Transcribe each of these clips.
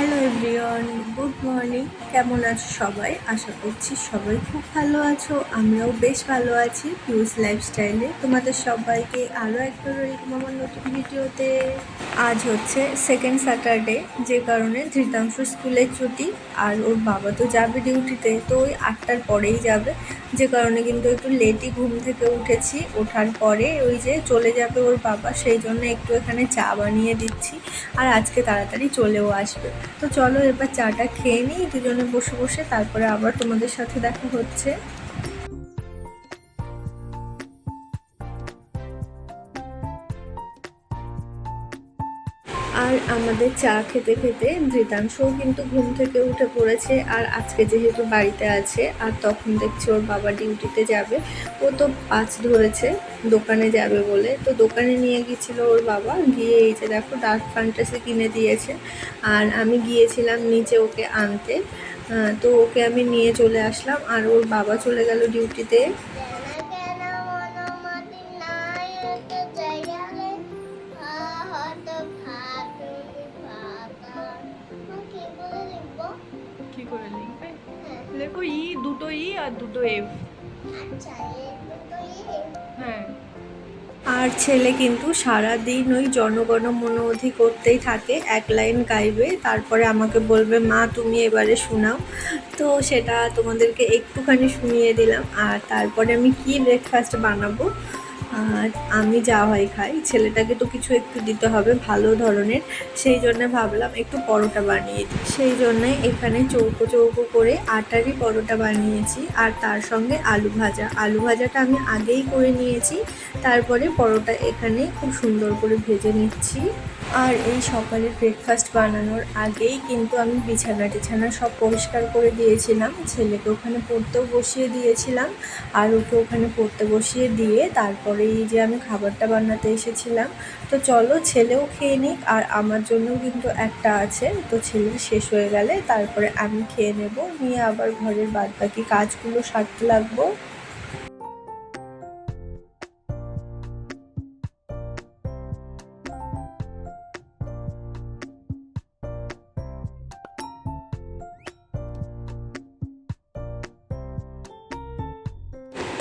Hello everyone, good morning. কেমন আছো সবাই? আশা করছি সবাই খুব ভালো আছো আমরাও বেশ ভালো আছি পিউস লাইফস্টাইলে তোমাদের সবাইকে আরও একবার ওয়েলকাম আমার নতুন ভিডিওতে। আজ হচ্ছে সেকেন্ড স্যাটারডে যে কারণে ধৃতাংশ স্কুলের ছুটি, আর ওর বাবা তো যাবে ডিউটিতে, তো ওই আটটার পরেই যাবে। যে কারণে কিন্তু একটু লেটই ঘুম থেকে উঠেছি, ওঠার পরে ওই যে চলে যাবে ওর বাবা, সেই জন্য একটু এখানে চা বানিয়ে দিচ্ছি, আর আজকে তাড়াতাড়ি চলেও আসবে। তো চলো এবার চাটা খেয়ে নিই, দুজনে বসে বসে, তারপরে আবার তোমাদের সাথে দেখা হচ্ছে। আর আমাদের চা খেতে খেতে ধৃতাংশও কিন্তু ঘুম থেকে উঠে পড়েছে আর আজকে যেহেতু বাড়িতে আছে, আর তখন দেখছি ওর বাবা ডিউটিতে যাবে। ও তো পাঁচ ধরেছে, দোকানে যাবে বলে। তো দোকানে নিয়ে গিয়েছিল ওর বাবা। গিয়ে এই যে দেখো ডার্ক ফ্যান্টাসি কিনে দিয়েছে। আর আমি গিয়েছিলাম নিচে ওকে আনতে। তো ওকে আমি নিয়ে চলে আসলাম। আর ওর বাবা চলে গেল ডিউটিতে। দুটো ই আর দুটো এফ। হ্যাঁ। আর ছেলে কিন্তু সারাদিন ওই জনগণ মনোধি করতেই থাকে, এক লাইন গাইবে, তারপরে আমাকে বলবে, মা, তুমি এবারে শোনাও। তো সেটা তোমাদেরকে একটুখানি শুনিয়ে দিলাম। আর তারপরে আমি কি ব্রেকফাস্ট বানাবো? আর আমি যা হয় খাই। ছেলেটাকে তো কিছু একটু দিতে হবে ভালো ধরনের। সেই জন্য ভাবলাম একটু পরোটা বানিয়ে দিই। সেই জন্য এখানে চৌকো চৌকো করে আটারই পরোটা বানিয়েছি আর তার সঙ্গে আলু ভাজা। আলু ভাজাটা আমি আগেই করে নিয়েছি। তারপরে পরোটা এখানে খুব সুন্দর করে ভেজে নিচ্ছি। আর এই সকালের ব্রেকফাস্ট বানানোর আগেই কিন্তু আমি বিছানা টিছানা সব পরিষ্কার করে দিয়েছিলাম। ছেলেকে ওখানে পড়তেও বসিয়ে দিয়েছিলাম, আর ওকে ওখানে পড়তে বসিয়ে দিয়ে তারপরে এই যে আমি খাবারটা বানাতে এসেছিলাম। তো চলো ছেলেও খেয়ে নিক, আর আমার জন্যও কিন্তু একটা আছে। তো ছেলের শেষ হয়ে গেলে তারপরে আমি খেয়ে নেব, নিয়ে আবার ঘরের বাদ বাকি কাজগুলো সারতে লাগবো।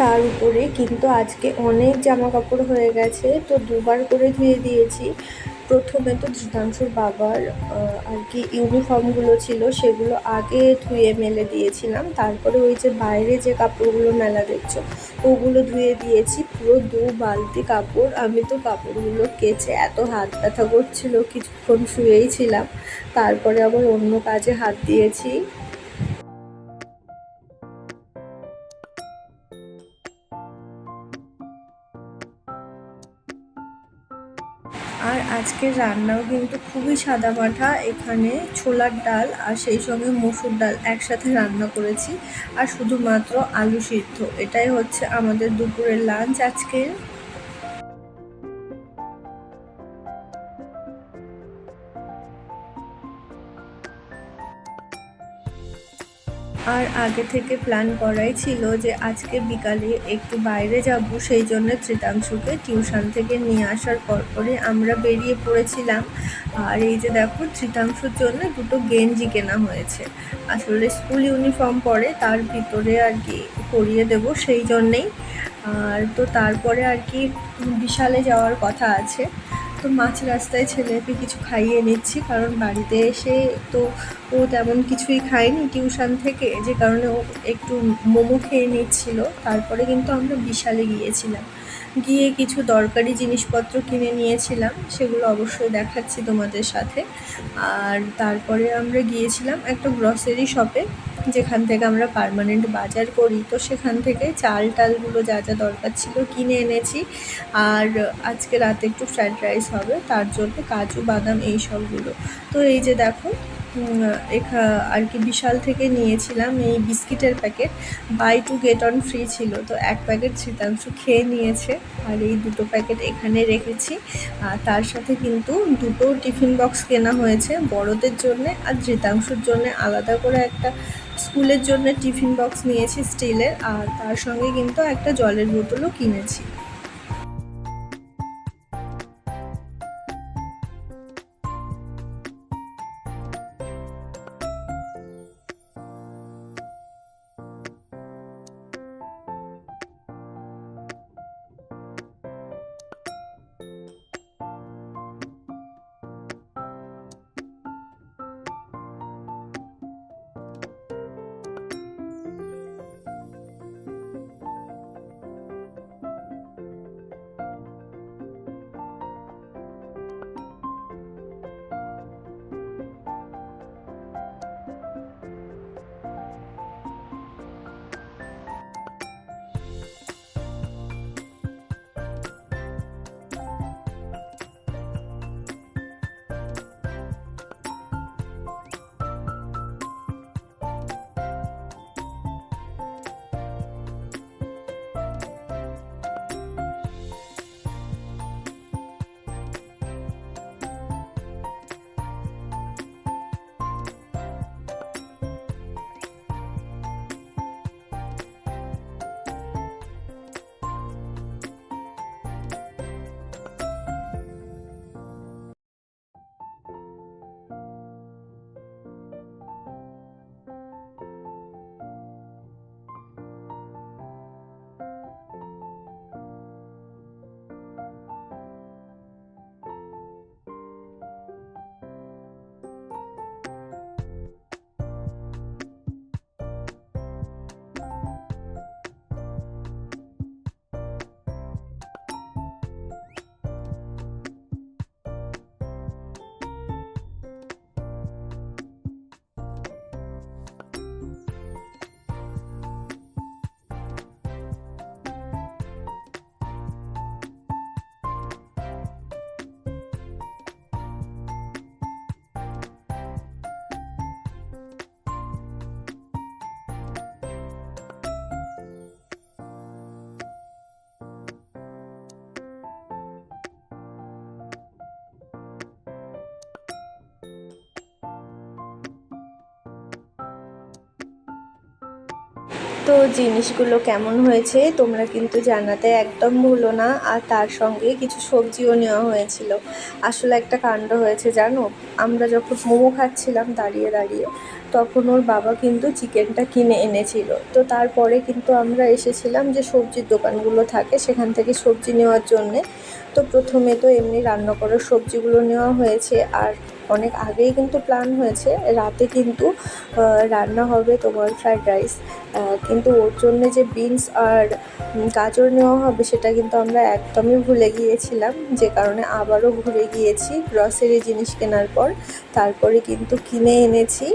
তার উপরে, কিন্তু আজকে অনেক জামা কাপড় হয়ে গেছে। তো দুবার করে ধুয়ে দিয়েছি। প্রথমে তো ধৃতাংশুর বাবার আর কি ইউনিফর্মগুলো ছিল, সেগুলো আগে ধুয়ে মেলে দিয়েছিলাম। তারপরে ওই যে বাইরে যে কাপড়গুলো মেলা দেখছ, ওগুলো ধুয়ে দিয়েছি। পুরো দু বালতি কাপড়। আমি তো কাপড়গুলো কেচে এত হাত ব্যথা করছিল, কিছুক্ষণ শুয়েই ছিলাম। তারপরে আবার অন্য কাজে হাত দিয়েছি। আজকের রান্নাও কিন্তু খুবই সাদা মাঠা। এখানে ছোলার ডাল আর সেই সঙ্গে মসুর ডাল একসাথে রান্না করেছি। আর শুধুমাত্র আলু সিদ্ধ। এটাই হচ্ছে আমাদের দুপুরের লাঞ্চ আজকের। আর আগে থেকে প্ল্যান করাই ছিল যে আজকে বিকালে একটু বাইরে যাব, সেই জন্য ত্রিতাংশুকে টিউশন থেকে নিয়ে আসার পর পরে আমরা বেরিয়ে পড়েছিলাম। আর এই যে দেখো ত্রিতাংশুর জন্য দুটো গেঞ্জি কেনা হয়েছে। আসলে স্কুল ইউনিফর্ম পরে তার ভিতরে আর কি পরিয়ে দেব সেই জন্যেই। আর তো তারপরে আর কি বিশালে যাওয়ার কথা আছে। তো মাছ রাস্তায় ছেলেকে কিছু খাইয়ে নিচ্ছি, কারণ বাড়িতে এসে তো ও তেমন কিছুই খায়নি টিউশন থেকে, যে কারণে ও একটু মোমো খেয়ে নিচ্ছিল। তারপরে কিন্তু আমরা বিশালে গিয়েছিলাম। গিয়ে কিছু দরকারি জিনিসপত্র কিনে নিয়েছিলাম, সেগুলো অবশ্যই দেখাচ্ছি তোমাদের সাথে। আর তারপরে আমরা গিয়েছিলাম একটা গ্রসারি শপে যেখান থেকে আমরা পারমানেন্ট বাজার করি, তো সেখান থেকে চাল টালগুলো যা যা দরকার ছিল কিনে এনেছি। আর আজকে রাতে একটু ফ্রায়েড রাইস হবে, তার জন্য কাজু, বাদাম, এই সবগুলো। তো এই যে দেখো আর কি বিশাল থেকে নিয়েছিলাম এই বিস্কিটের packet. Buy two get one free ছিল, তো এক প্যাকেট শীতাংশ খেয়ে নিয়েছে। আর এই দুটো প্যাকেট এখানে রেখেছি। আর তার সাথে কিন্তু দুটো টিফিন বক্স কেনা হয়েছে, বড়দের জন্যে আর ধৃতাংশুর জন্যে। আলাদা করে একটা স্কুলের জন্য টিফিন বক্স নিয়েছি স্টিলের, আর তার সঙ্গে কিন্তু একটা জলের বোতলও কিনেছি। তো জিনিসগুলো কেমন হয়েছে তোমরা কিন্তু জানাতে একদম ভুলো না। আর তার সঙ্গে কিছু সবজিও নেওয়া হয়েছিল। আসলে একটা কাণ্ড হয়েছে, জানো? আমরা যখন মোমো খাচ্ছিলাম দাঁড়িয়ে দাঁড়িয়ে, তখন ওর বাবা কিন্তু চিকেনটা কিনে এনেছিল। তো তারপরে কিন্তু আমরা এসেছিলাম যে সবজির দোকানগুলো থাকে সেখান থেকে সবজি নেওয়ার জন্যে। তো প্রথমে তো এমনি রান্না করার সবজিগুলো নেওয়া হয়েছে। আর অনেক আগেই কিন্তু প্ল্যান হয়েছে। রাতে কিন্তু রান্না হবে তোমার ফ্রায়েড রাইস কিন্তু ওর জন্য যে বিনস আর গাজর নেওয়া হবে সেটা কিন্তু আমরা একদমই ভুলে গিয়েছিলাম। যে কারণে আবারও ঘুরে গিয়েছি গ্রসারি জিনিস কেনার পর। তারপরে কিন্তু কিনে এনেছি।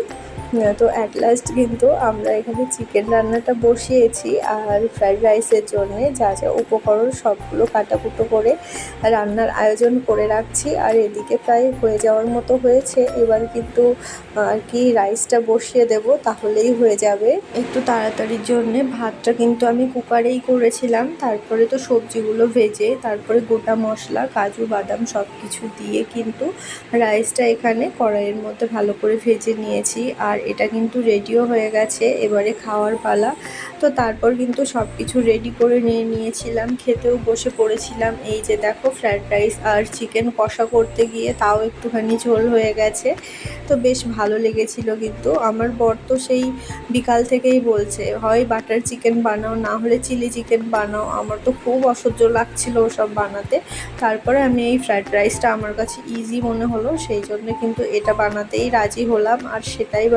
তো অ্যাট লাস্ট কিন্তু আমরা এখানে চিকেন রান্নাটা বসিয়েছি আর ফ্রাইড রাইসের জন্যে যা যা উপকরণ সবগুলো কাটাকুটো করে রান্নার আয়োজন করে রাখছি। আর এদিকে প্রায় হয়ে যাওয়ার মতো হয়েছে। এবার কিন্তু আর কি রাইসটা বসিয়ে দেব, তাহলেই হয়ে যাবে। একটু তাড়াতাড়ির জন্যে ভাতটা কিন্তু আমি কুকারেই করেছিলাম। তারপরে তো সবজিগুলো ভেজে, তারপরে গোটা মশলা, কাজু, বাদাম সব কিছু দিয়ে কিন্তু রাইসটা এখানে কড়াইয়ের মধ্যে ভালো করে ভেজে নিয়েছি। আর এটা কিন্তু রেডিও হয়ে গেছে, এবারে খাওয়ার পালা। তো তারপর কিন্তু সব কিছু রেডি করে নিয়ে নিয়েছিলাম, খেতেও বসে পড়েছিলাম। এই যে দেখো ফ্রায়েড রাইস আর চিকেন কষা করতে গিয়ে তাও একটুখানি ঝোল হয়ে গেছে। তো বেশ ভালো লেগেছিল কিন্তু। আমার বর তো সেই বিকাল থেকেই বলছে, হয় বাটার চিকেন বানাও, না হলে চিলি চিকেন বানাও। আমার তো খুব অসহ্য লাগছিল ওসব বানাতে। তারপরে আমি এই ফ্রায়েড রাইসটা আমার কাছে ইজি মনে হলো, সেই জন্য কিন্তু এটা বানাতেই রাজি হলাম। আর সেটাই